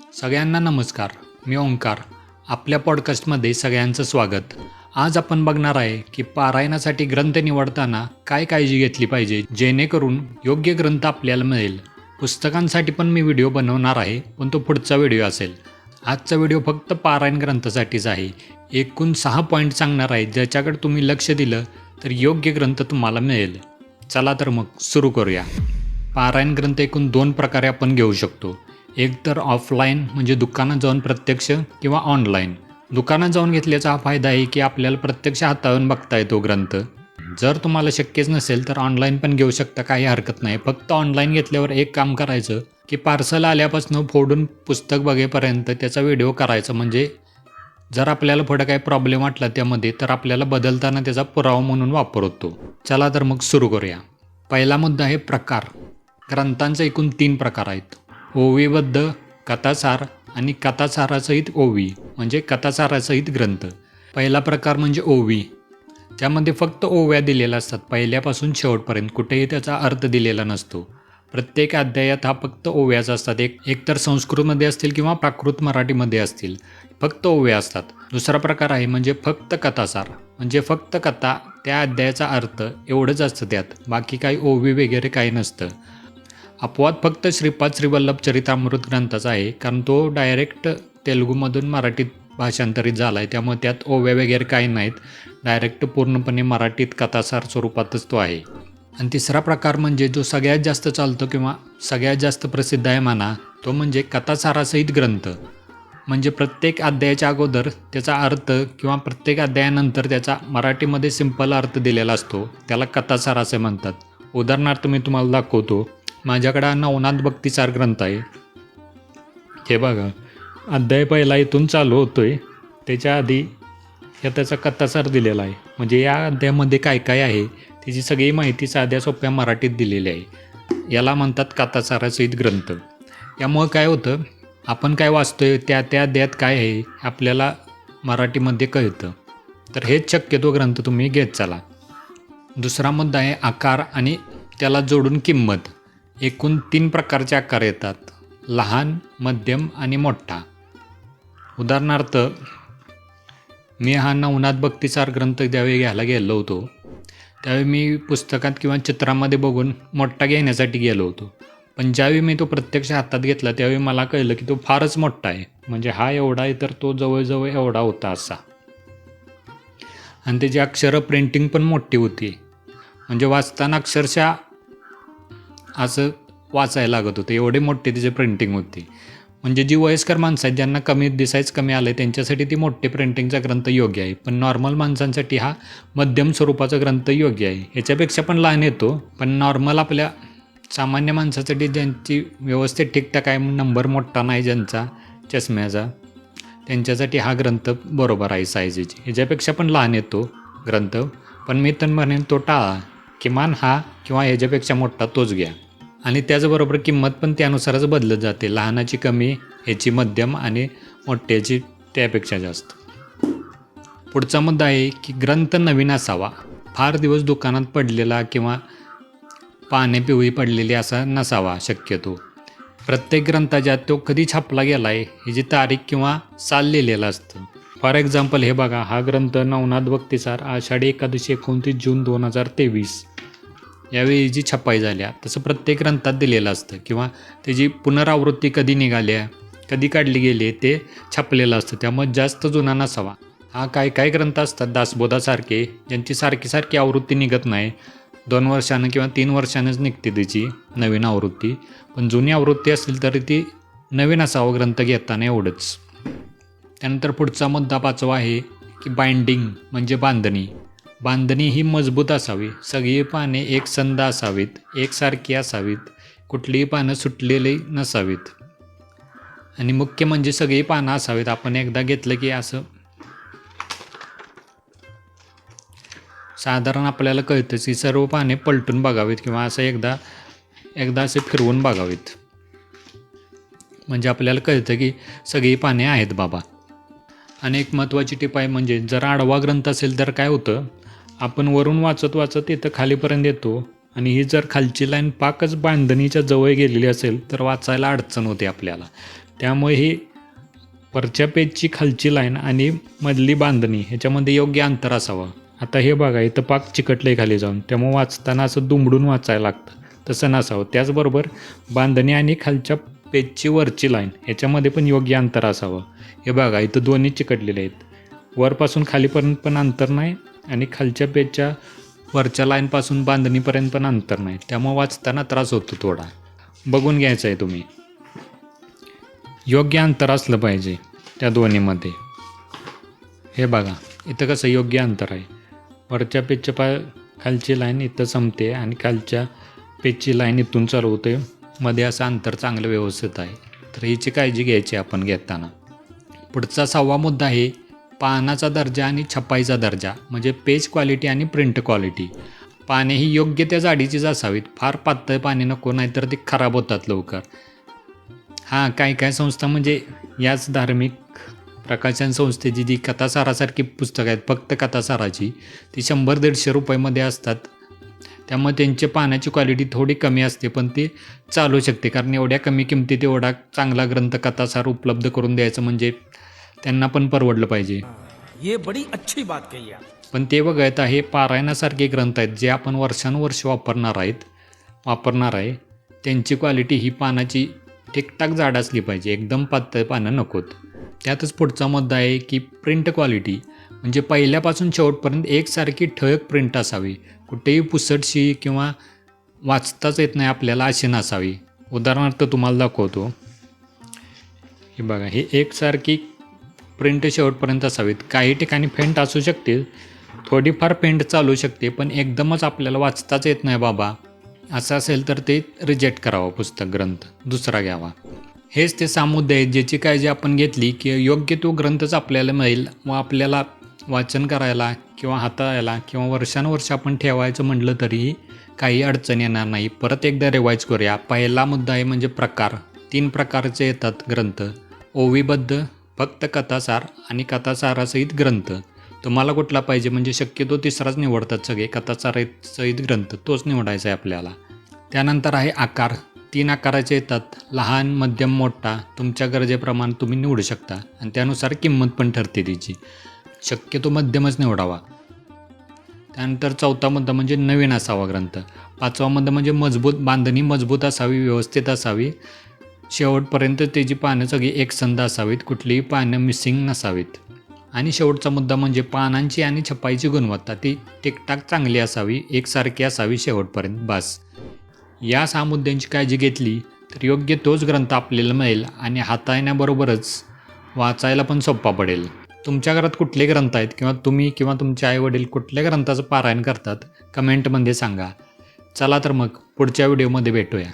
सगळ्यांना नमस्कार मी ओंकार. आपल्या पॉडकास्टमध्ये सगळ्यांचं स्वागत. आज आपण बघणार आहे की पारायणासाठी ग्रंथ निवडताना काय काळजी घेतली पाहिजे जेणेकरून योग्य ग्रंथ आपल्याला मिळेल. पुस्तकांसाठी पण मी व्हिडिओ बनवणार आहे पण तो पुढचा व्हिडिओ असेल. आजचा व्हिडिओ फक्त पारायण ग्रंथासाठीच आहे. एकूण सहा पॉईंट सांगणार आहे ज्याच्याकडे तुम्ही लक्ष दिलं तर योग्य ग्रंथ तुम्हाला मिळेल. चला तर मग सुरू करूया. पारायण ग्रंथ एकूण दोन प्रकारे आपण घेऊ शकतो. एक तर ऑफलाईन म्हणजे दुकानात जाऊन प्रत्यक्ष किंवा ऑनलाईन दुकानात जाऊन घेतल्याचा हा फायदा आहे की आपल्याला प्रत्यक्ष हाताळून बघता येतो ग्रंथ. जर तुम्हाला शक्यच नसेल तर ऑनलाईन पण घेऊ शकता काही हरकत नाही. फक्त ऑनलाईन घेतल्यावर एक काम करायचं की पार्सल आल्यापासून फोडून पुस्तक बघेपर्यंत त्याचा व्हिडिओ करायचा. म्हणजे जर आपल्याला पुढं काही प्रॉब्लेम वाटला त्यामध्ये तर आपल्याला बदलताना त्याचा पुरावा म्हणून वापर होतो चला तर मग सुरू करूया. पहिला मुद्दा आहे प्रकार. ग्रंथांचे एकूण तीन प्रकार आहेत. ओवीबद्ध कथासार आणि कथासारासहित ओवी म्हणजे कथासारासहित ग्रंथ. पहिला प्रकार म्हणजे ओवी. त्यामध्ये फक्त ओव्या दिलेल्या असतात. पहिल्यापासून शेवटपर्यंत कुठेही त्याचा अर्थ दिलेला नसतो. प्रत्येक अध्यायात हा फक्त ओव्याच असतात. एक एकतर संस्कृतमध्ये असतील किंवा प्राकृत मराठीमध्ये असतील फक्त ओव्या असतात. दुसरा प्रकार आहे म्हणजे फक्त कथासार. म्हणजे फक्त कथा त्या अध्यायाचा अर्थ एवढंच असतं त्यात. बाकी काही ओवी वगैरे काही नसतं. अपवाद फक्त श्रीपाद श्रीवल्लभ चरितामृत ग्रंथाचा आहे कारण तो डायरेक्ट तेलुगूमधून मराठीत भाषांतरित झाला आहे त्यामुळे त्यात ओव्या वगैरे काही नाहीत. डायरेक्ट पूर्णपणे मराठीत कथासार स्वरूपातच तो आहे. आणि तिसरा प्रकार म्हणजे जो सगळ्यात जास्त चालतो किंवा सगळ्यात जास्त प्रसिद्ध आहे म्हणा तो म्हणजे कथासारासहित ग्रंथ. म्हणजे प्रत्येक अध्यायाच्या अगोदर त्याचा अर्थ किंवा प्रत्येक अध्यायानंतर त्याचा मराठीमध्ये सिंपल अर्थ दिलेला असतो. त्याला कथासार असे म्हणतात. उदाहरणार्थ मी तुम्हाला दाखवतो. माझ्याकडे नवनाथ भक्तिसार ग्रंथ आहे. हे बघा अध्याय पहिला इथून चालू होतोय. त्याच्या आधी या त्याचा कथासार दिलेला आहे. म्हणजे या अध्यायामध्ये काय काय आहे त्याची सगळी माहिती साध्या सोप्या मराठीत दिलेली आहे. याला म्हणतात कथासारासहित ग्रंथ. यामुळं काय होतं आपण काय वाचतोय त्या त्या अध्यायात काय आहे हे आपल्याला मराठीमध्ये कळतं. तर हेच शक्यतो ग्रंथ तुम्ही घेत चला. दुसरा मुद्दा आहे आकार आणि त्याला जोडून किंमत. एकूण तीन प्रकारचे आकार येतात. लहान मध्यम आणि मोठा. उदाहरणार्थ मी हा नवनाथ भक्तिसार ग्रंथ ज्यावेळी घ्यायला गेलो होतो त्यावेळी मी पुस्तकात किंवा चित्रामध्ये बघून मोठा घेण्यासाठी गेलो होतो. पण ज्यावेळी मी तो प्रत्यक्ष हातात घेतला त्यावेळी मला कळलं की तो फारच मोठा आहे. म्हणजे हा एवढा आहे तर तो जवळजवळ एवढा होता असा. आणि त्याची अक्षरं प्रिंटिंग पण मोठी होती. म्हणजे वाचताना अक्षरशः असं वाचायला लागत होतं. एवढे मोठे तिचे प्रिंटिंग होती. म्हणजे जी वयस्कर माणसं आहेत ज्यांना कमी दिसायच कमी आलं आहे त्यांच्यासाठी ती मोठे प्रिंटिंगचा ग्रंथ योग्य आहे. पण नॉर्मल माणसांसाठी हा मध्यम स्वरूपाचा ग्रंथ योग्य आहे. ह्याच्यापेक्षा पण लहान येतो पण नॉर्मल आपल्या सामान्य माणसासाठी ज्यांची व्यवस्थित ठीकठाक आहे नंबर मोठा नाही ज्यांचा चष्म्याचा त्यांच्यासाठी हा ग्रंथ बरोबर आहे साईजेची ह्याच्यापेक्षा पण लहान येतो ग्रंथ. पण मी तर म्हणेन तो टाळा. किमान हा किंवा ह्याच्यापेक्षा मोठा तोच घ्या. आणि त्याचबरोबर किंमत पण त्यानुसारच बदलत जाते. लहानाची कमी ह्याची मध्यम आणि मोठ्याची त्यापेक्षा जास्त. पुढचा मुद्दा आहे की ग्रंथ नवीन असावा. फार दिवस दुकानात पडलेला किंवा पाने पिवळी पडलेली असा नसावा शक्यतो. प्रत्येक ग्रंथाच्या तो कधी छापला गेला आहे ह्याची तारीख किंवा साल लिहिलेलं असतं. फॉर एक्झाम्पल हे बघा हा ग्रंथ नवनाथ भक्तिसार आषाढी एकादशी एकोणतीस जून दोन हजार तेवीस. यावेळी जी छपाई झाल्या तसं प्रत्येक ग्रंथात दिलेलं असतं. किंवा त्याची पुनरावृत्ती कधी निघाल्या कधी काढली गेली ते छापलेलं असतं. त्यामुळे जास्त जुना नसावा. हा काय काय ग्रंथ असतात? दासबोधासारखे ज्यांची सारखी सारखी आवृत्ती निघत नाही. दोन वर्षानं किंवा तीन वर्षानंच निघते त्याची नवीन आवृत्ती. पण जुनी आवृत्ती असेल तरी ती नवीन असावं ग्रंथ घेताना एवढंच. त्यानंतर पुढचा मुद्दा पाचवा आहे की बाइंडिंग म्हणजे बांधणी. बांधणी ही मजबूत असावी. सगळी पाने एक संद असावीत एकसारखी असावीत. कुठलीही पानं सुटलेली नसावीत. आणि मुख्य म्हणजे सगळी पानं असावीत. आपण एकदा घेतलं की असं. साधारण आपल्याला कळतंच की सर्व पाने पलटून बघावीत किंवा असं एकदा एकदा असे फिरवून बघावीत. म्हणजे आपल्याला कळतं की सगळी पाने आहेत बाबा. आणि एक महत्त्वाची टिपाई म्हणजे जर आडवा ग्रंथ असेल तर काय होतं? आपण वरून वाचत वाचत इथं खालीपर्यंत येतो आणि ही जर खालची लाईन पाकच बांधणीच्या जवळ गेलेली असेल तर वाचायला अडचण होते आपल्याला. त्यामुळे ही वरच्या पेजची खालची लाईन आणि मधली बांधणी ह्याच्यामध्ये योग्य अंतर असावं. आता हे बघा इथं पाक चिकटलंय खाली जाऊन. त्यामुळे वाचताना असं दुमडून वाचायला लागतं. तसं नसावं. त्याचबरोबर बांधणी आणि खालच्या पेजची वरची लाईन ह्याच्यामध्ये पण योग्य अंतर असावं. हे बघा इथं दोन्ही चिकटलेले आहेत. वरपासून खालीपर्यंत पण अंतर नाही आणि खालच्या पेजच्या वरच्या लाईनपासून बांधणीपर्यंत पण अंतर नाही. त्यामुळे वाचताना त्रास होतो थोडा. बघून घ्यायचं आहे तुम्ही. योग्य अंतर असलं पाहिजे त्या दोन्हीमध्ये. हे बघा इथं कसं योग्य अंतर आहे. वरच्या पेजच्या पा खालची लाईन इथं संपते आणि खालच्या पेजची लाईन इथून चालू होते मध्ये असं अंतर चांगलं व्यवस्थित आहे. तर हिची काळजी घ्यायची आपण घेताना. पुढचा सहावा मुद्दा आहे पानाचा दर्जा आणि छपाईचा दर्जा म्हणजे पेज क्वालिटी आणि प्रिंट क्वालिटी. पाने ही योग्य त्या जाडीचीच असावीत. फार पातळ पाने नको नाहीतर ती खराब होतात लवकर. हां काय काय संस्था म्हणजे याच धार्मिक प्रकाशन संस्थेची जी कथासारासारखी पुस्तकं आहेत फक्त कथासाराची ती शंभर दीडशे रुपयामध्ये असतात. त्यामुळे त्यांच्या पाण्याची क्वालिटी थोडी कमी असते पण ती चालू शकते. कारण एवढ्या कमी किमतीत एवढा चांगला ग्रंथ कथासार उपलब्ध करून द्यायचं म्हणजे त्यांना पण परवडलं पाहिजे. ये बड़ी अच्छी बात कही पण ते बघायत हे पारायणासारखे ग्रंथ आहेत जे आपण वर्षानुवर्ष वापरणार आहेत वापरणार आहे. त्यांची क्वालिटी ही पानाची ठीकठाक जाड असली पाहिजे एकदम पातळ पानं नकोत. त्यातच पुढचा मुद्दा आहे की प्रिंट क्वालिटी म्हणजे पहिल्यापासून शेवटपर्यंत एकसारखी ठळक प्रिंट असावी. कुठेही पुसटशी किंवा वाचताच येत नाही आपल्याला अशी नसावी. उदाहरणार्थ तुम्हाला दाखवतो. हे बघा हे एकसारखी प्रिंट शेवटपर्यंत असावीत. काही ठिकाणी फेंट असू शकतील. थोडीफार फेंट चालू शकते पण एकदमच आपल्याला वाचताच येत नाही बाबा. असं असेल तर ते रिजेक्ट करावं पुस्तक ग्रंथ दुसरा घ्यावा. हेच ते सामुद्दे आहेत ज्याची काळजी आपण घेतली की योग्य तो ग्रंथच आपल्याला मिळेल व आपल्याला वाचन करायला किंवा हाताळायला किंवा वर्षानुवर्ष आपण ठेवायचं म्हटलं तरीही काही अडचण येणार नाही. परत एकदा रिवाईज करूया. पहिला मुद्दा आहे म्हणजे प्रकार. तीन प्रकारचे येतात ग्रंथ. ओवीबद्ध फक्त कथासार आणि कथासारासहित ग्रंथ. तुम्हाला कुठला पाहिजे म्हणजे शक्यतो तिसराच निवडतात सगळे. कथासारसहित ग्रंथ तोच निवडायचा आहे आपल्याला. त्यानंतर आहे आकार. तीन आकाराचे येतात. लहान मध्यम मोठा. तुमच्या गरजेप्रमाणे तुम्ही निवडू शकता. आणि त्यानुसार किंमत पण ठरते तिची. शक्यतो मध्यमच निवडावा. त्यानंतर चौथा मुद्दा म्हणजे नवीन असावा ग्रंथ. पाचवा मुद्दा म्हणजे मजबूत बांधणी मजबूत असावी व्यवस्थित असावी. शेवटपर्यंत त्याची पानं सगळी एकसंध असावीत कुठलीही पानं मिसिंग नसावीत. आणि शेवटचा मुद्दा म्हणजे पानांची आणि छपाईची गुणवत्ता ती टिकटाक चांगली असावी एकसारखी असावी शेवटपर्यंत बस. या सहा मुद्द्यांची काळजी घेतली तर योग्य तोच ग्रंथ आपल्याला मिळेल आणि हाताळण्याबरोबरच वाचायला पण सोपा पडेल. तुमच्या घरात कुठले ग्रंथ आहेत किंवा तुम्ही किंवा तुमचे आईवडील कुठल्या ग्रंथाचं पारायण करतात कमेंटमध्ये सांगा. चला तर मग पुढच्या व्हिडिओमध्ये भेटूया.